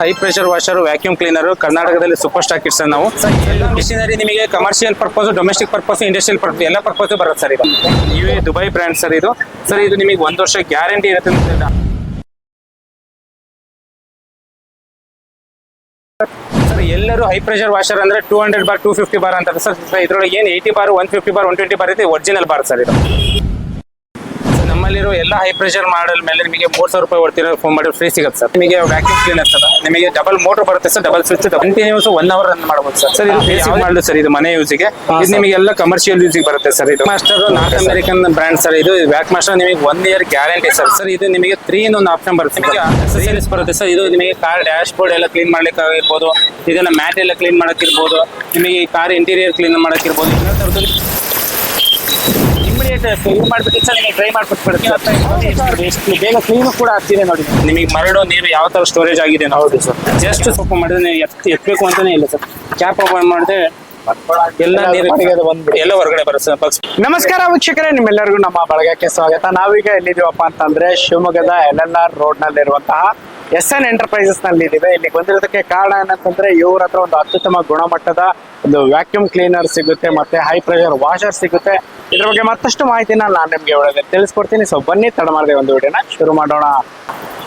High pressure washer vacuum cleaner ಕರ್ನಾಟಕದಲ್ಲಿ super stock it's ನಾವು. Machinery ನಿಮಗೆ commercial purpose domestic purpose industrial purpose ಎಲ್ಲ purpose ಬರುತ್ತೆ sir ಇದು. U A Dubai brand sir ಇದು. Sir ಇದು ನಿಮಗೆ ಒಂದು ವರ್ಷ ಗ್ಯಾರಂಟಿ ಇರುತ್ತೆ ಅಂತ ಸರ್ ಎಲ್ಲರೂ ಹೈ ಪ್ರೆಷರ್ ವಾಷರ್ ಅಂದ್ರೆ two hundred bar two fifty bar ಅಂತಾರೆ. ಸರ್ ಇದ್ರೊಳಗೆ ಏನು eighty bar one fifty bar one twenty bar ಇದೆ ಒರಿಜಿನಲ್ ಬಾರ್ ಸರ್ ಇದು. ನಮ್ಮಲ್ಲಿರೋ ಎಲ್ಲ ಹೈ ಪ್ರೆಷರ್ ಮಾಡಲ್ ಮೇಲೆ ನಿಮಗೆ ಮೂರ್ ಸಾವಿರ ರೂಪಾಯಿ ಹೊಡ್ತಿರೋ ಫೋನ್ ಮಾಡಿ ಫ್ರೀ ಸಿಗುತ್ತೆ ಸರ್ ನಿಮಗೆ ವ್ಯಾಕ್ಯೂಮ್ ಕ್ಲೀನರ್ ಸರ್. ನಿಮಗೆ ಡಬಲ್ ಮೋಟರ್ ಬರುತ್ತೆ sir double switch continuous one hour run ಮಾಡಬಹುದು ಸರ್ ಸರ್ ಇದು ಬೇಸಿಕ್ ಮಾಡಲು ಸರ್ ಇದು ಮನೆ ಯೂಸಿಗೆ ಇದು ನಿಮಗೆ ಎಲ್ಲ ಕಮರ್ಷಿಯಲ್ ಯೂಸಿಗೆ ಬರುತ್ತೆ ಸರ್ ಇದು. Master North American brand sir ಇದು. ವ್ಯಾಕ್ ಮಾಸ್ಟರ್ ನಿಮಗೆ one year guarantee sir sir ಇದು ನಿಮಗೆ ತ್ರೀ ಇನ್ ಒಂದು ಆಪ್ಷನ್ ಬರುತ್ತೆ ನಿಮಗೆ ಅಕ್ಸಸರೀಸ್ ಬರುತ್ತೆ ಸರ್ ಇದು ನಿಮಗೆ ಕಾರ್ ಡ್ಯಾಶ್ ಬೋರ್ಡ್ ಎಲ್ಲ ಕ್ಲೀನ್ ಮಾಡ್ಲಿಕ್ಕೆ ಆಗಿರ್ಬೋದು ಇದನ್ನ ಮ್ಯಾಟ್ ಎಲ್ಲ ಕ್ಲೀನ್ ಮಾಡಕ್ಕಿರ್ಬೋದು. ನಿಮಗೆ ಕಾರ್ ಇಂಟೀರಿಯರ್ ಕ್ಲೀನ್ ಮಾಡಕ್ಕಿರ್ಬೋದು. ಎಲ್ಲ ಥರದ್ದು ಇಮಿಡಿಯೇಟ್ ಇದು ಮಾಡ್ಬಿಟ್ಟು ಸರ್ ನಿಮಗೆ ಟ್ರೈ ಮಾಡ್ಬಿಟ್ಟು ಎಷ್ಟು ಬೇಗ ಕ್ಲೀನ್ ಕೂಡ ಆಗ್ತಿದೆ ನೋಡಿ. ನಿಮಗೆ ಮರಳು ನೀರು ಯಾವ ತರ ಸ್ಟೋರೇಜ್ ಆಗಿದೆ ಹೌದು ಸರ್ ಜಸ್ಟ್ ಸ್ವಲ್ಪ ಮಾಡಿದ್ರೆ ನೀವು ಎತ್ ಎತ್ತಬೇಕು ಅಂತಾನೆ ಇಲ್ಲ ಸರ್ ಕ್ಯಾಪ್ ಓಪನ್ ಮಾಡಿದ್ರೆ ಎಲ್ಲ ನೀರು ಎಲ್ಲ ಹೊರಗಡೆ ಬರುತ್ತೆ ನಮಸ್ಕಾರ ವೀಕ್ಷಕರೇ ನಿಮ್ಮೆಲ್ಲರಿಗೂ ನಮ್ಮ ಬಳಗಕ್ಕೆ ಸ್ವಾಗತ. ನಾವೀಗ ಎಲ್ಲಿದ್ದೀವಪ್ಪ ಅಂತಂದ್ರೆ ಶಿವಮೊಗ್ಗದ ಎಲ್ ಎಲ್ ಆರ್ ರೋಡ್ ನಲ್ಲಿರುವಂತಹ ಎಸ್ ಎನ್ ಎಂಟರ್ಪ್ರೈಸಸ್ನಲ್ಲಿ ಇದೆ ಇಲ್ಲಿ ಬಂದಿರೋದಕ್ಕೆ ಕಾರಣ ಏನಂತಂದ್ರೆ ಇವ್ರ ಹತ್ರ ಒಂದು ಅತ್ಯುತ್ತಮ ಗುಣಮಟ್ಟದ ಒಂದು ವ್ಯಾಕ್ಯೂಮ್ ಕ್ಲೀನರ್ ಸಿಗುತ್ತೆ ಮತ್ತೆ ಹೈ ಪ್ರೆಷರ್ ವಾಷರ್ ಸಿಗುತ್ತೆ. ಇದ್ರ ಬಗ್ಗೆ ಮತ್ತಷ್ಟು ಮಾಹಿತಿ ನಾನು ನಿಮ್ಗೆ ಒಳಗೆ ತಿಳಿಸ್ಕೊಡ್ತೀನಿ. ಸೊ ಬನ್ನಿ ತಡ ಮಾಡಿದೆ ಒಂದು ವಿಡಿಯೋನ ಶುರು ಮಾಡೋಣ.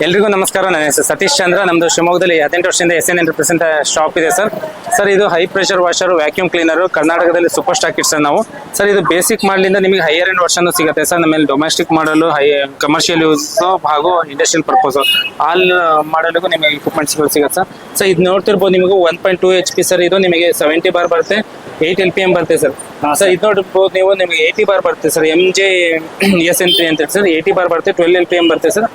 ಎಲ್ರಿಗೂ ನಮಸ್ಕಾರ. ನನ್ನ ಹೆಸರು ಸತೀಶ್ ಚಂದ್ರ. ನಮ್ದು ಶಿವಮೊಗ್ಗದಲ್ಲಿ ಹದಿನೆಂಟು ವರ್ಷದಿಂದ ಎಸ್ ಎನ್ ಎಂಟರ್ಪ್ರೆಸೆಂಟ್ ಶಾಪ್ ಇದೆ ಸರ್. ಸರ್, ಇದು high pressure washer vacuum cleaner ಕರ್ನಾಟಕದಲ್ಲಿ ಸೂಪರ್ ಸ್ಟಾಕ್ ಇಟ್ಸ್ ನಾವು. ಸರ್, ಇದು ಬೇಸಿಕ್ ಮಾಡಲಿಂದ ನಿಮಗೆ ಹೈಯರ್ ಎಂಡ್ ವರ್ಷನ್ ಸಿಗುತ್ತೆ ಸರ್. ನಮ್ಮಲ್ಲಿ domestic model high commercial use ಹಾಗೂ ಇಂಡಸ್ಟ್ರಿಯಲ್ ಪರ್ಪಸ್ ಆಲ್ ಮಾಡಲಿಗೂ ನಿಮಗೆ ಇಕ್ವಿಪ್ಮೆಂಟ್ಸ್ಗಳು ಸಿಗುತ್ತೆ ಸರ್. ಸೊ ಇದು ನೋಡ್ತಿರ್ಬೋದು ನಿಮಗೆ one point two H P sir ಇದು ನಿಮಗೆ ಸೆವೆಂಟಿ ಬಾರ್ ಬರುತ್ತೆ ಏಯ್ಟ್ ಎಲ್ ಪಿ ಎಂ ಬರುತ್ತೆ ಸರ್. ಸರ್. ಇದು ನೋಡಿರ್ಬೋದು ನೀವು ನಿಮಗೆ ಏಯ್ಟಿ ಬಾರ್ ಬರುತ್ತೆ sir M J S N three ಅಂತ ಸರ್ ಏಯ್ಟಿ ಬಾರ್ ಬರುತ್ತೆ ಟ್ವೆಲ್ ಎಲ್ ಪಿ ಎಂ ಬರುತ್ತೆ sir.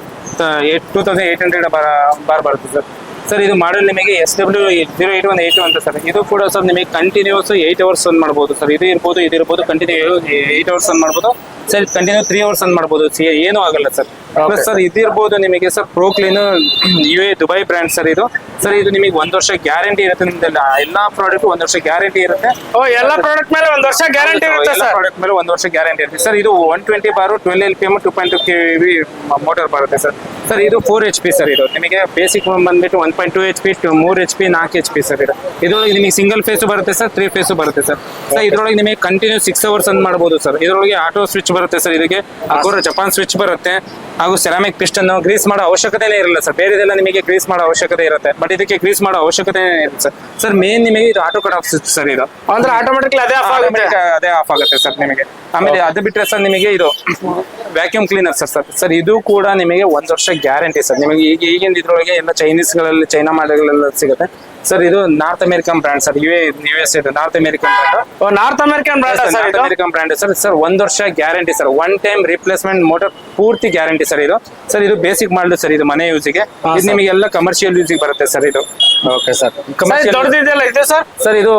Eight two thousand eight hundred bar bar ಬರುತ್ತೆ ಸರ್. ಸರ್ ಇದು ಮಾಡಲ್ ನಿಮಗೆ S W zero eight one eight ಅಂತ sir. ಇದು ಕೂಡ sir ನಿಮಗೆ ಕಂಟಿನ್ಯೂಸ್ ಏಯ್ಟ್ ಅವರ್ಸ್ ಅನ್ ಮಾಡ್ಬೋದು ಸರ್. ಇದು ಇರ್ಬೋದು ಇದು ಇರ್ಬೋದು ಕಂಟಿನ್ಯೂ ಏಯ್ಟ್ ಅವರ್ಸ್ ಅನ್ ಮಾಡ್ಬೋದು. Sir continue three hours run ಮಾಡ್ಬೋದು. ಏನೂ ಆಗಲ್ಲ ಸರ್. ಪ್ಲಸ್ ಸರ್ ಇದಿರ್ಬೋದು ನಿಮಗೆ sir Pro Clean U A Dubai brand sir ಇದು. ಸರ್ ಇದು ನಿಮಗೆ ಒಂದ್ ವರ್ಷ ಗ್ಯಾರಂಟಿ ಇರುತ್ತೆ ನಿಮ್ದೆಲ್ಲ. ಎಲ್ಲಾ ಪ್ರಾಡಕ್ಟ್ ಒಂದು ವರ್ಷ ಗ್ಯಾರಂಟಿ ಇರುತ್ತೆ. ಓ ಎಲ್ಲ ಪ್ರಾಡಕ್ಟ್ ಮೇಲೆ ಒಂದು ವರ್ಷ ಗ್ಯಾರಂಟಿ ಇರುತ್ತೆ ಸರ್. ಪ್ರಾಡಕ್ಟ್ ಮೇಲೆ ಒಂದ್ ವರ್ಷ ಗ್ಯಾರಂಟಿ ಇರುತ್ತೆ. ಸರ್ ಇದು one twenty bar twelve L P M two point two K V motor ಬರುತ್ತೆ ಸರ್. ಸರ್ ಇದು ಫೋರ್ ಎಚ್ ಪಿ ಸರ್ ಇದು. ನಿಮಗೆ ಬೇಸಿಕ್ ಬಂದ್ಬಿಟ್ಟು one point two H P ಮೂರ್ ಎಚ್ ಪಿ ನಾಲ್ಕು ಎಚ್ ಪಿ ಸರ್ ಇದು. ಇದ್ರೊಳಗೆ ನಿಮಗೆ ಸಿಂಗಲ್ ಫೇಸು ಬರುತ್ತೆ ಸರ್ ತ್ರೀ ಫೇಸು ಬರುತ್ತೆ ಸರ್. ಸರ್ ಇದ್ರೊಳಗೆ ನಿಮಗೆ ಕಂಟಿನ್ಯೂ ಸಿಕ್ಸ್ ಅವರ್ಸ್ ಅಂತ ಮಾಡ್ಬೋದು ಸರ್. ಇದ್ರೊಳಗೆ ಆಟೋ ಸ್ವಿಚ್ ಬರುತ್ತೆ ಸರ್ ಇದಕ್ಕೆ. ಅಗೋರ ಜಪಾನ್ ಸ್ವಿಚ್ ಬರುತ್ತೆ. ಹಾಗೂ ಸೆರಾಮಿಕ್ ಪಿಸ್ಟನ್ ಗ್ರೀಸ್ ಮಾಡೋ ಅವಶ್ಯಕತೆನೇ ಇರಲ್ಲ ಸರ್ ಬೇರೆದೆಲ್ಲ ನಿಮಗೆ ಗ್ರೀಸ್ ಮಾಡೋ ಅವಶ್ಯಕತೆ ಇರುತ್ತೆ. ಬಟ್ ಇದಕ್ಕೆ ಗ್ರೀಸ್ ಮಾಡೋ ಅವಶ್ಯಕತೆ ಇರುತ್ತೆ ಸರ್ ಸರ್ ಮೇನ್ ನಿಮಗೆ ಇದು auto cut off switch sir ಇದು. ಅಂದ್ರೆ ಆಟೋಮೆಟಿಕ್ಲಿ ಅದೇ ಆಫ್ ಆಗುತ್ತೆ? ಅದೇ ಆಫ್ ಆಗುತ್ತೆ ಸರ್ ನಿಮಗೆ. ಆಮೇಲೆ ಅದು ಬಿಟ್ಟರೆ ಸರ್ ನಿಮಗೆ ಇದು vacuum cleaner sir sir sir ಇದು ಕೂಡ ನಿಮಗೆ ಒಂದು ವರ್ಷ ಗ್ಯಾರಂಟಿ ಸರ್ ನಿಮಗೆ ಈಗ ಈಗಿನ ಇದ್ರೊಳಗೆ ಎಲ್ಲ ಚೈನೀಸ್ಗಳಲ್ಲಿ ಚೈನಾ ಮಾಡೆಲ್ಗಳೆಲ್ಲ ಸಿಗುತ್ತೆ. ಸರ್ ಇದು North American brand sir U U S ಇದು North American brand North American brand sir North American brand sir sir ಒಂದ್ ವರ್ಷ guarantee sir one time replacement motor ಪೂರ್ತಿ ಗ್ಯಾರಂಟಿ ಸರ್ ಇದು. ಸರ್ ಇದು ಬೇಸಿಕ್ ಮಾಡಲು sir ಇದು ಮನೆ ಯೂಸಿಗೆ ಇದು. ನಿಮಗೆಲ್ಲ ಕಮರ್ಷಿಯಲ್ ಯೂಸಿಗೆ ಬರುತ್ತೆ ಸರ್ ಇದು. Okay sir. ಕಮರ್ಷಿಯಲ್ ದೊಡ್ಡದಿದೆಯಲ್ಲ ಇದೆ ಸರ್? ಸರ್ ಇದು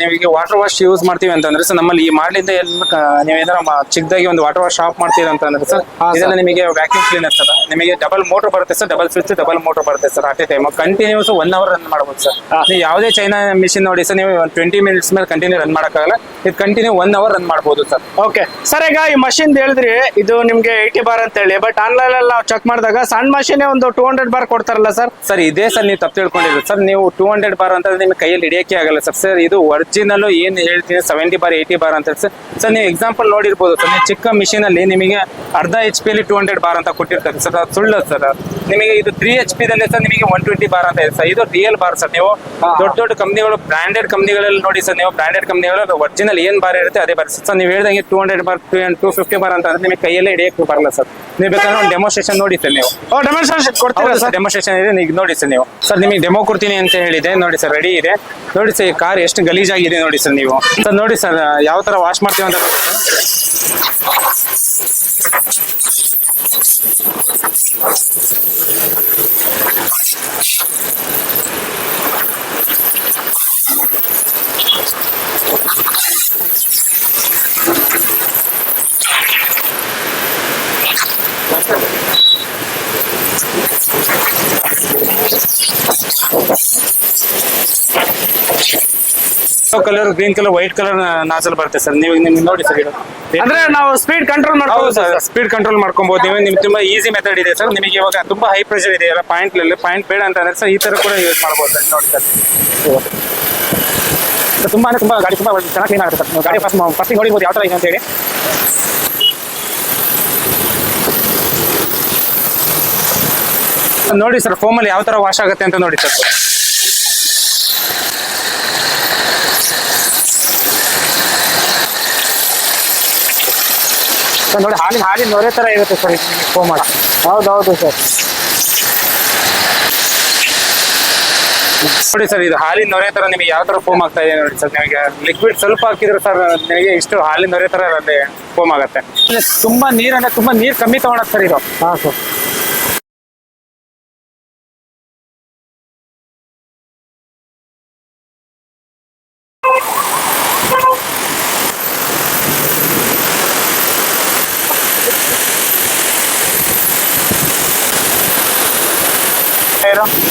ನಿಮಗೆ ವಾಟರ್ ವಾಶ್ ಯೂಸ್ ಮಾಡ್ತೀವಿ ಅಂತಂದ್ರೆ ಸರ್ ನಮ್ಮಲ್ಲಿ ಈ ಮಾಡ್ಲಿಂದ ಎಲ್ಲ ನೀವೇನಾರ ಚಿಕ್ಕದಾಗಿ ಒಂದು ವಾಟರ್ ವಾಶ್ ಶಾಪ್ ಮಾಡ್ತೀರ ಅಂತಂದ್ರೆ ಸರ್ ಇದೆಲ್ಲ ನಿಮಗೆ ವ್ಯಾಕ್ಯೂಮ್ ಕ್ಲೀನರ್ ಸರ್. ನಿಮಗೆ ಡಬಲ್ ಮೋಟರ್ ಬರುತ್ತೆ sir double switch double motor ಬರುತ್ತೆ sir at a time continuous one hour run ಮಾಡ್ಬೋದು ಸರ್. ನೀವು ಯಾವುದೇ ಚೈನಾ ಮಿಷಿನ್ ನೋಡಿ ಸರ್ ನೀವು ಟ್ವೆಂಟಿ ಮಿನಿಟ್ಸ್ ಮೇಲೆ ಕಂಟಿನ್ಯೂ ರನ್ ಮಾಡೋಕ್ಕಾಗಲ್ಲ. ಇದು ಕಂಟಿನ್ಯೂ ಒನ್ ಅವರ್ ರನ್ ಮಾಡ್ಬೋದು ಸರ್. ಓಕೆ ಸರ್ ಈಗ ಈ ಮಷಿನ್ ಹೇಳಿದ್ರಿ ಇದು ನಿಮಗೆ ಏಯ್ಟಿ ಬಾರ್ ಅಂತ ಹೇಳಿ ಬಟ್ ಆನ್ಲೈನ್ ಅಲ್ಲಿ ನಾವು ಚೆಕ್ ಮಾಡಿದಾಗ ಸಣ್ಣ ಮಷಿನೇ ಒಂದು ಟೂ ಹಂಡ್ರೆಡ್ ಬಾರ್ ಕೊಡ್ತಾರಲ್ಲ ಸರ್ ಸರ್ ಇದೇ ಸರ್ ನೀವು ತಪ್ಪು ತಿಳ್ಕೊಂಡಿದ್ರು ಸರ್ ನೀವು ಟೂ ಹಂಡ್ರೆಡ್ ಬಾರ್ ಅಂತ ನಿಮ್ಮ ಕೈಯಲ್ಲಿ ಹಿಡಿಯೋಕೆ ಆಗಲ್ಲ ಸರ್ ಸರ್ ಇದು ಒರಿಜಿನಲ್ ಏನು ಹೇಳ್ತೀನಿ ಸೆವೆಂಟಿ ಬಾರ್ ಏಯ್ಟಿ ಬಾರ್ ಅಂತ ಸರ್ ಸರ್ ನೀವು ಎಕ್ಸಾಂಪಲ್ ನೋಡಿರ್ಬೋದು ಸರ್ ನೀವು ಚಿಕ್ಕ ಮಿಷಿನ್ ಅಲ್ಲಿ ನಿಮಗೆ ಅರ್ಧ ಎಚ್ ಪಿ ಅಲ್ಲಿ ಟೂ ಹಂಡ್ರೆಡ್ ಬಾರ್ ಅಂತ ಕೊಟ್ಟಿರ್ತಾರೆ ಸರ್ ಅದು ಸುಳ್ಳು ಸರ್ ನಿಮಗೆ ಇದು ತ್ರೀ ಎಚ್ ಪಿ ದಲ್ಲಿ ಸರ್ ನಿಮಗೆ ಒನ್ ಟ್ವೆಂಟಿ ಬಾರ್ ಅಂತ ಇದೆ ಸರ್ ಇದು ರಿಯಲ್ ಬಾರ್ ಸರ್ ನೀವು ದೊಡ್ಡ ದೊಡ್ಡ ಕಂಪ್ನಿಗಳು ಬ್ರಾಂಡೆಡ್ ಕಂಪ್ನಿಗಳಲ್ಲಿ ನೋಡಿ ಸರ್ ನೀವು ಬ್ರಾಂಡೆಡ್ ಕಂಪ್ನಿಗಳು ಒರಿಜಿನಲ್ ಏನ್ ಬಾರ್ ಇರುತ್ತೆ ಅದೇ ಬಾರ್. ಸರ್ ನೀವು ಹೇಳ್ದಂಗೆ two hundred bar two two fifty bar ಅಂತ ಅಂದ್ರೆ ನಿಮಗೆ ಕೈಯಲ್ಲಿ ಹಿಡಿಯಕ್ಕೆ ಬರಲ್ಲ ಸರ್. ನೀವು ಬೇಕಾದ್ರೆ ಒಂದು ಡೆಮೋಸ್ಟ್ರೇಷನ್ ನೋಡಿ ಸರ್ ನೀವು. ಓ ಡೆಮಾನ್ಸ್ಟ್ರೇಷನ್ ಕೊಡ್ತೀರಾ ಸರ್? ಸರ್ ಡೆಮೋಸ್ಟ್ರೇಷನ್ ಇದೆ. ನೀವು ನೋಡಿ ಸರ್ ನೀವು. ಸರ್ ನಿಮಗೆ ಡೆಮೋ ಕೊಡ್ತೀನಿ ಅಂತ ಹೇಳಿದೆ. ನೋಡಿ ಸರ್ ರೆಡಿ ಇದೆ. ನೋಡಿ ಸರ್ ಈ ಕಾರ್ ಎಷ್ಟು ಗಲೀಜಾಗಿದೆ ನೋಡಿ ಸರ್ ನೀವು. ಸರ್ ನೋಡಿ ಸರ್ ಯಾವ ತರ ವಾಶ್ ಮಾಡ್ತೀವಿ ಅಂತ colour green colour white colour natural ಬರುತ್ತೆ ಸರ್. ನೀವು ನಿಮ್ಗೆ ನೋಡಿ ಸರ್ ಇದು. ಅಂದ್ರೆ ನಾವು ಸ್ಪೀಡ್ ಕಂಟ್ರೋಲ್ ಮಾಡ್ಕೋಬಹುದು ಮಾಡ್ಬೋದು ಸರ್. ಸ್ಪೀಡ್ ಕಂಟ್ರೋಲ್ ಮಾಡ್ಕೊಬಹುದು ನೀವು ನಿಮ್ಗೆ ತುಂಬಾ ಈಸಿ ಮೆಥಡ್ ಇದೆ ಸರ್. ನಿಮಗೆ ಇವಾಗ ತುಂಬಾ ಹೈ ಪ್ರೆಷರ್ ಇದೆ. ಎಲ್ಲ ಪಾಯಿಂಟ್ ಪಾಯಿಂಟ್ ಬೇಡ ಅಂತ ಅಂದ್ರೆ ಸರ್ ಈ ತರ ಕೂಡ ಯೂಸ್ ಮಾಡ್ಬೋದು ಸರ್. ನೋಡಿ ಸರ್. ತುಂಬಾ ಅಂದ್ರೆ ತುಂಬಾ ಗಾಡಿ ತುಂಬಾ ಚೆನ್ನಾಗಿ ಕ್ಲೀನ್ ಆಗುತ್ತೆ ಸರ್. ಗಾಡಿ ಫಸ್ಟ್ ಫಸ್ಟ್ ನೋಡಿಬೋದು ಯಾವ ತರ ಇದೆ ಅಂತ ಹೇಳಿ. ನೋಡಿ ಸರ್ ಫೋಮಲ್ಲಿ ಯಾವ ತರ ವಾಶ್ ಆಗುತ್ತೆ ಅಂತ ನೋಡಿ ಸರ್. ಸರ್ ನೋಡಿ ಹಾಲಿನ ಹಾಲಿನ ನೊರೆ ತರ ಇರುತ್ತೆ ಸರ್ ಫೋಮ್ ಹೌದು ಹೌದೌದು ಸರ್. ನೋಡಿ ಸರ್ ಇದು ಹಾಲಿನ ನೊರೆ ತರ ನಿಮಗೆ ಯಾವ ತರ ಫೋಮ್ ಆಗ್ತಾ ಇದೆ ನೋಡಿ ಸರ್. ನಿಮಗೆ ಲಿಕ್ವಿಡ್ ಸ್ವಲ್ಪ ಹಾಕಿದ್ರೆ ಸರ್ ನಿಮಗೆ ಇಷ್ಟು ಹಾಲಿನ ನೊರೆ ತರ ಅಲ್ಲಿ ಫೋಮ್ ಆಗುತ್ತೆ. ತುಂಬಾ ತುಂಬಾ ನೀರನ್ನ ತುಂಬಾ ನೀರ್ ಕಮ್ಮಿ ತಗೊಳಕ್ ಸರ್ ಇದು. ಹಾ ಸರ್. ಏನು?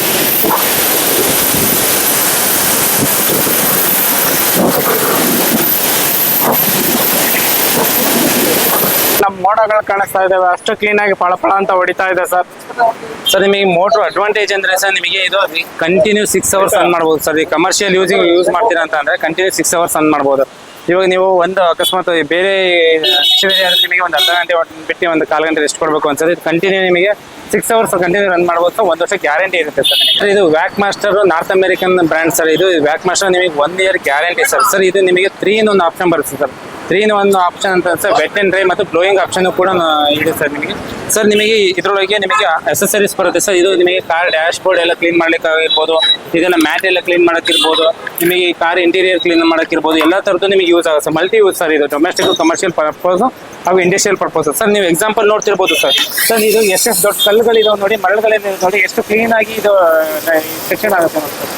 ನಮ್ ಮೋಡಗಳು ಕಾಣಿಸ್ತಾ ಇದಾವೆ. ಅಷ್ಟು ಕ್ಲೀನ್ ಆಗಿ ಪಳಪಳ ಅಂತ ಹೊಡಿತಾ ಇದೆ ಸರ್. ಸರ್, ನಿಮಗೆ ಮೋಟರ್ ಅಡ್ವಾಂಟೇಜ್ ಅಂದ್ರೆ ಸರ್, ನಿಮಗೆ ಇದು ಕಂಟಿನ್ಯೂ ಸಿಕ್ಸ್ ಅವರ್ಸ್ ರನ್ ಮಾಡ್ಬೋದು ಸರ್. ಈ ಕಮರ್ಷಿಯಲ್ ಯೂಸಿಂಗ್ ಯೂಸ್ ಮಾಡ್ತೀರಾ ಅಂತ ಅಂದ್ರೆ ಕಂಟಿನ್ಯೂ ಸಿಕ್ಸ್ ಅವರ್ಸ್ ಅನ್ ಮಾಡ್ಬೋದು. ಇವಾಗ ನೀವು ಒಂದು ಅಕಸ್ಮಾತ್ ಬೇರೆ ನಿಮಗೆ ಒಂದು ಅರ್ಧ ಗಂಟೆ ಬಿಟ್ಟು ಒಂದು ಕಾಲು ಗಂಟೆ ರೆಸ್ಟ್ ಕೊಡಬೇಕು ಅನ್ಸತ್ತೆ. ಕಂಟಿನ್ಯೂ ನಿಮಗೆ ಸಿಕ್ಸ್ ಅವರ್ಸ್ ಕಂಟಿನ್ಯೂ ರನ್ ಮಾಡ್ಬೋದು. ಒಂದು ವರ್ಷ ಗ್ಯಾರಂಟಿ ಇರುತ್ತೆ ಸರ್ ಸರ್ ಇದು Vac Master North American brand sir. ಇದು ವ್ಯಾಕ್ ಮಾಸ್ಟರ್ ನಿಮಗೆ one year guarantee sir. Sir, ಇದು ನಿಮಗೆ ತ್ರೀ ಇನ್ ಒಂದು ಆಪ್ಷನ್ ಬರುತ್ತೆ ಸರ್. ತ್ರೀ ಇನ್ ಒಂದು ಆಪ್ಷನ್ ಅಂತ ಸರ್ ವೆಟ್ ಅಂಡ್ ಡ್ರೈ ಮತ್ತು ಬ್ಲೋಯಿಂಗ್ ಆಪ್ಷನ್ ಕೂಡ ಇದೆ ಸರ್ ನಿಮಗೆ. ಸರ್ ನಿಮಗೆ ಇದರೊಳಗೆ ನಿಮಗೆ ಅಸೆಸರೀಸ್ ಬರುತ್ತೆ ಸರ್. ಇದು ನಿಮಗೆ ಕಾರ್ ಡ್ಯಾಶ್ ಬೋರ್ಡ್ ಎಲ್ಲ ಕ್ಲೀನ್ ಮಾಡ್ಲಿಕ್ಕೆ ಇರ್ಬೋದು ಇದೆಲ್ಲ ಮ್ಯಾಟ್ ಎಲ್ಲ ಕ್ಲೀನ್ ಮಾಡೋಕ್ಕಿರ್ಬೋದು, ನಿಮಗೆ ಕಾರ್ ಇಂಟೀರಿಯರ್ ಕ್ಲೀನ್ ಮಾಡೋಕ್ಕಿರ್ಬೋದು, ಎಲ್ಲ ಥರದ್ದು ನಿಮಗೆ ಯೂಸ್ ಆಗುತ್ತೆ ಸರ್. ಮಲ್ಟಿ ಯೂಸ್ ಸರ್ ಇದು. ಡೊಮೆಸ್ಟಿಕ್ ಕಮರ್ಷಿಯಲ್ ಪರ್ಪಸ್ ಹಾಗೂ ಇಂಡಸ್ಟ್ರಿಯಲ್ ಪರ್ಪಸ್ ಸರ್ ನೀವು ಎಕ್ಸಾಂಪಲ್ ನೋಡ್ತಿರ್ಬೋದು ಸರ್. ಸರ್ ಇದು ಎಷ್ಟು ದೊಡ್ಡ ಕಲ್ಲುಗಳಿದಾವೆ ನೋಡಿ ಮರಳುಗಳೇ ನೋಡಿ, ಎಷ್ಟು ಕ್ಲೀನ್ ಆಗಿ ಇದು ಸೆಕ್ಷನ್ ಆಗುತ್ತೆ ನೋಡಿ ಸರ್.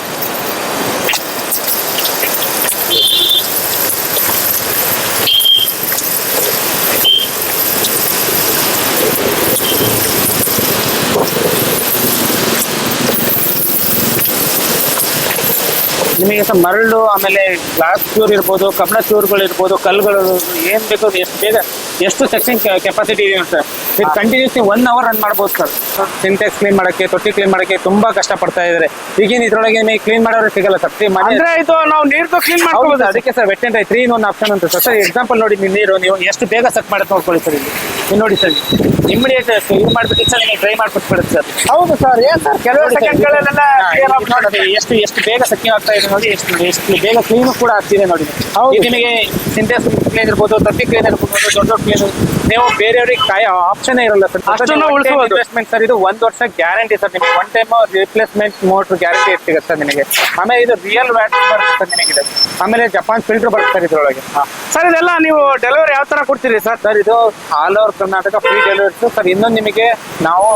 ನಿಮಗೆ ಸಹ ಮರಳು, ಆಮೇಲೆ ಗ್ಲಾಸ್ ಚೂರ್ ಇರ್ಬೋದು, ಕಬ್ಬಣ ಚೂರುಗಳು ಇರ್ಬೋದು ಕಲ್ಲುಗಳು ಏನು ಬೇಕು, ಎಷ್ಟು ಬೇಗ, ಎಷ್ಟು ಸೆಕ್ಷನ್ ಕೆಪಾಸಿಟಿ ಇದೆ ಸರ್? ಇದು ಕಂಟಿನ್ಯೂಸ್ಲಿ ಒನ್ ಅವರ್ ರನ್ ಮಾಡ್ಬೋದು ಸರ್ ಸಿಂಟೆಕ್ಸ್ ಕ್ಲೀನ್ ಮಾಡಕ್ಕೆ ತೊಟ್ಟಿ ಕ್ಲೀನ್ ಮಾಡಕ್ಕೆ ತುಂಬಾ ಕಷ್ಟ ಪಡ್ತಾ ಇದ್ರೆ ಈಗಿನ ಇದ್ರೊಳಗೆ ನೀವು ಕ್ಲೀನ್ ಮಾಡೋರು ಸಿಗಲ್ಲ ಸರ್ ಮನೆ ಅಂದ್ರೆ ಇದು ನಾವು ನೀರ್ದು ಕ್ಲೀನ್ ಹೌದು ಮಾಡ್ಕೋಬಹುದು ಅದಕ್ಕೆ sir wet and three in one option ಅಂತ ಸರ್ ಸರ್ ಎಕ್ಸಾಂಪಲ್ ನೋಡಿ ನೀವು ನೀರು ನೀವು ಎಷ್ಟು ಬೇಗ ಸೆಟ್ ಮಾಡುತ್ತೆ ನೋಡ್ಕೊಳ್ಳಿ ಸರ್ ಇಲ್ಲಿ. ನೀವು ನೋಡಿ ಸರ್ ಇಮಿಡಿಯೇಟ್ ಇದು ಮಾಡ್ಬಿಟ್ಟು ಸರ್ ನಿಮಗೆ ಡ್ರೈ ಮಾಡ್ಬಿಟ್ಬಿಡುತ್ತೆ ಸರ್ ಹೌದು ಸರ್ ಏನ್ ಸರ್ ಕೆಲವು ಸೆಕೆಂಡ್ಗಳಲ್ಲೆಲ್ಲ ಎಷ್ಟು ಎಷ್ಟು ಬೇಗ ಸಕ್ಕಿ ಆಗ್ತಾ ಇದೆ ನೋಡಿ ಎಷ್ಟು ಎಷ್ಟು ಬೇಗ ಕ್ಲೀನ್ ಕೂಡ ಆಗ್ತಿದೆ ನೋಡಿ. ಹೌದು. ನಿಮಗೆ ಸಿಂಟೆಕ್ಸ್ ಕ್ಲೀನ್ ಇರ್ಬೋದು ತತ್ತಿ ಕ್ಲೀನ್ ಇರ್ಬೋದು ದೊಡ್ಡ ದೊಡ್ಡ ಕ್ಲೀನು ನೀವು ಬೇರೆಯವ್ರಿಗೆ ಕಾಯ ಆಪ್ಷನ್ ಇರಲ್ಲ ಸರ್. ಅಷ್ಟನ್ನ. ಇನ್ವೆಸ್ಟ್ಮೆಂಟ್ ಸರ್ ಇದು ಒಂದ್ ವರ್ಷ ಗ್ಯಾರಂಟಿ ಸರ್ ನಿಮಗೆ. One time replacement motor guarantee ಸಿಗುತ್ತೆ ಸರ್ ನಿಮಗೆ. ಆಮೇಲೆ ಇದು ರಿಯಲ್ ವ್ಯಾಟ್ ಬರುತ್ತೆ ಸರ್ ನಿಮಗೆ ಆಮೇಲೆ ಜಪಾನ್ ಫಿಲ್ಟರ್ ಬರುತ್ತೆ ಸರ್ ಇದ್ರೊಳಗೆ. ಸರ್ ಇದೆಲ್ಲ ನೀವು ಡೆಲಿವರಿ ಯಾವ ತರ ಕೊಡ್ತೀರಿ ಸರ್? ಸರ್ ಇದು all over Karnataka free delivery sir. ಇನ್ನೊಂದು ನಿಮಗೆ ನಾವು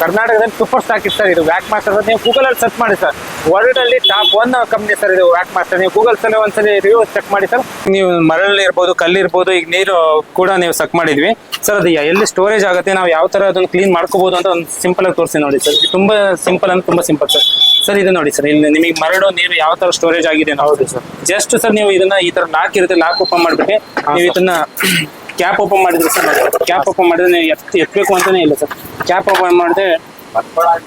ಕರ್ನಾಟಕದಲ್ಲಿ ಸೂಪರ್ ಸ್ಟಾಕ್ ಸರ್. ಇದು ವ್ಯಾಕ್ ಮಾಸ್ಟರ್ ನೀವು ಗೂಗಲ್ ಅಲ್ಲಿ ಸರ್ಚ್ ಮಾಡಿ ಸರ್. ವರ್ಲ್ಡ್ ಅಲ್ಲಿ ಟಾಪ್ ಒನ್ ಕಂಪ್ನಿ ಸರ್ ಇದು ವ್ಯಾಕ್ ಮಾಸ್ಟರ್ ನೀವು ಗೂಗಲ್ ಸಲ ಒಂದ್ಸಲಿ ರಿವ್ಯೂ ಚೆಕ್ ಮಾಡಿ ಸರ್. ನೀವು ಮರಳು ಇರ್ಬೋದು ಕಲ್ಲಿರ್ಬೋದು ಈಗ ನೀರು ಕೂಡ ನೀವು ಸಕ್ ಮಾಡಿದ್ವಿ. ಸರ್ ಅದು ಎಲ್ಲಿ ಸ್ಟೋರೇಜ್ ಆಗುತ್ತೆ ನಾವು ಯಾವ ತರ ಅದನ್ನು ಕ್ಲೀನ್ ಮಾಡ್ಕೋಬಹುದು ಅಂತ ಒಂದು ಸಿಂಪಲ್ ಆಗಿ ತೋರಿಸಿ ನೋಡಿ ಸರ್. ತುಂಬಾ ಸಿಂಪಲ್ ಅಂದ್ರೆ ತುಂಬಾ ಸಿಂಪಲ್ ಸರ್. ಸರ್ ಇದು ನೋಡಿ ಸರ್ ಇಲ್ಲಿ ನಿಮಗೆ ಮರಳು ನೀರು ಯಾವ ತರ ಸ್ಟೋರೇಜ್ ಆಗಿದೆ ಹೌದು ಸರ್. ಜಸ್ಟ್ ಸರ್ ನೀವು ಇದನ್ನ ಈ ತರ ಲಾಕ್ ಇರುತ್ತೆ ಲಾಕ್ ಓಪನ್ ಮಾಡ್ಬಿಟ್ಟು ನೀವು ಇದನ್ನ ಕ್ಯಾಪ್ ಓಪನ್ ಮಾಡಿದ್ರೆ ಸರ್ ಕ್ಯಾಪ್ ಓಪನ್ ಮಾಡಿದ್ರೆ ನೀವು ಎತ್ ಎತ್ತಬೇಕು ಅಂತಾನೆ ಇಲ್ಲ ಸರ್. ಕ್ಯಾಪ್ ಓಪನ್ ಮಾಡಿದ್ರೆ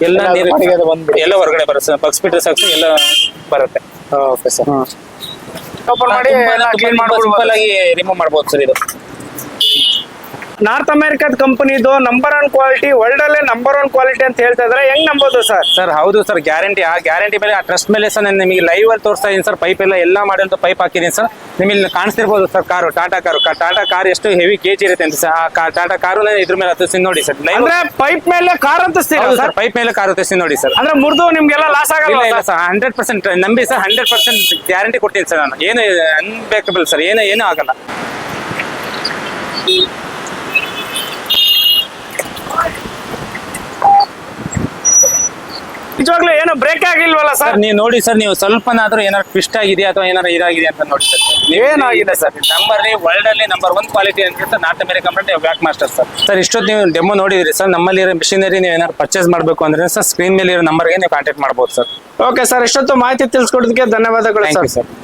ಎಲ್ಲ ನೀರು. ಎಲ್ಲ ಹೊರಗಡೆ ಬರುತ್ತೆ ಸರ್. ಬಗ್ಸ್ ಬಿಟ್ರೆ ಸಾಕು ಎಲ್ಲ ಬರುತ್ತೆ. Okay sir. ಓಪನ್ ಮಾಡಿ ಕ್ಲೀನ್ ಸಿಂಪಲ್ ಮಾಡ್ಬಿಡ್ಬೋದು ಆಗಿ ರಿಮೂವ್ ಮಾಡ್ಬೋದು ಸರ್ ಇದು. ನಾರ್ತ್ ಅಮೆರಿಕದ ಕಂಪನಿದು ನಂಬರ್ ಒನ್ ಕ್ವಾಲಿಟಿ ವರ್ಲ್ಡ್ ಅಲ್ಲೇ ನಂಬರ್ ಒನ್ ಕ್ವಾಲಿಟಿ ಅಂತ ಹೇಳ್ತಾ ಇದ್ರೆ. ಹೆಂಗ್ ನಂಬೋದು ಸರ್? ಸರ್ ಹೌದು ಸರ್ ಗ್ಯಾರಂಟಿ ಆ ಗ್ಯಾರಂಟಿ ಮೇಲೆ ಆ ಟ್ರಸ್ಟ್ ಮೇಲೆ ಸರ್ ನಾನು ನಿಮಗೆ ಲೈವ್ ಅಲ್ಲಿ ತೋರಿಸ್ತಾ ಇದೀನಿ ಸರ್. ಪೈಪ್ ಎಲ್ಲ ಎಲ್ಲ ಮಾಡಿದಂತ ಪೈಪ್ ಹಾಕಿದೀನಿ ಸರ್. ನಿಮಗೆ ಇಲ್ಲಿ ಕಾಣಿಸ್ತಿರ್ಬೋದು sir car Tata car. Tata car ಎಷ್ಟು ಹೆವಿ ಕೆಜಿ ಇರುತ್ತೆ ಅಂತ ಸರ್. ಆ ಟಾಟಾ ಕಾರು ಇದ್ರ ಮೇಲೆ ಹತ್ತಿಸಿ ನೋಡಿ ಸರ್. ಲೈವ್ ಅಂದ್ರೆ ಪೈಪ್ ಮೇಲೆ ಕಾರ್ ಅಂತ ಸರ್? ಪೈಪ್ ಮೇಲೆ ಕಾರ್ ಹತ್ತಿಸಿ ನೋಡಿ ಸರ್. ಅಂದ್ರೆ ಮುರಿದು ನಿಮ್ಗೆಲ್ಲ ಲಾಸ್ ಆಗಲ್ಲ ಇಲ್ಲ ಸರ್? ಹಂಡ್ರೆಡ್ ಪರ್ಸೆಂಟ್ ನಂಬಿ ಸರ್ ಹಂಡ್ರೆಡ್ ಪರ್ಸೆಂಟ್ ಗ್ಯಾರಂಟಿ ಕೊಡ್ತೀನಿ ಸರ್ ನಾನು. ಏನು ಅನ್ಬೇಕಬಲ್ ಸರ್ ಏನು ಏನು ಆಗಲ್ಲ. ನಿಜವಾಗ್ಲೂ ಏನೋ ಬ್ರೇಕ್ ಆಗಿಲ್ವಲ್ಲ ಸರ್ ನೀವು ನೋಡಿ ಸರ್ ನೀವು ಸ್ವಲ್ಪನಾದ್ರೂ ಏನಾದ್ರು ಟ್ವಿಸ್ಟ್ ಆಗಿದೆಯಾ ಅಥವಾ ಏನಾದ್ರು ಇದಾಗಿದೆ ಅಂತ ನೋಡಿ ಸರ್ ನೀವೇನಾಗಿದೆ ಸರ್ ನಂಬರ್ ವರ್ಲ್ಡ್ ಅಲ್ಲಿ ನಂಬರ್ ಒನ್ ಕ್ವಾಲಿಟಿ ಅಂತ north America brand Vacmaster sir sir ಇಷ್ಟೊತ್ತು ನೀವು ಡೆಮೋ ನೋಡಿದ್ರಿ ಸರ್ ನಮ್ಮಲ್ಲಿ ಇರೋ ಮಿಷಿನರಿ ನೀವು ಏನಾದ್ರು ಪರ್ಚೇಸ್ ಮಾಡಬೇಕು ಅಂದ್ರೆ ಸರ್ ಸ್ಕ್ರೀನ್ ಮೇಲೆ ಇರೋ ನಂಬರ್ಗೆ ನೀವು ಕಾಂಟ್ಯಾಕ್ಟ್ ಮಾಡ್ಬೋದು ಸರ್ ಓಕೆ ಸರ್ ಇಷ್ಟೊತ್ತು ಮಾಹಿತಿ ತಿಳಿಸ್ಕೊಡೋದಕ್ಕೆ ಧನ್ಯವಾದಗಳು ಸರ್ ಸರ್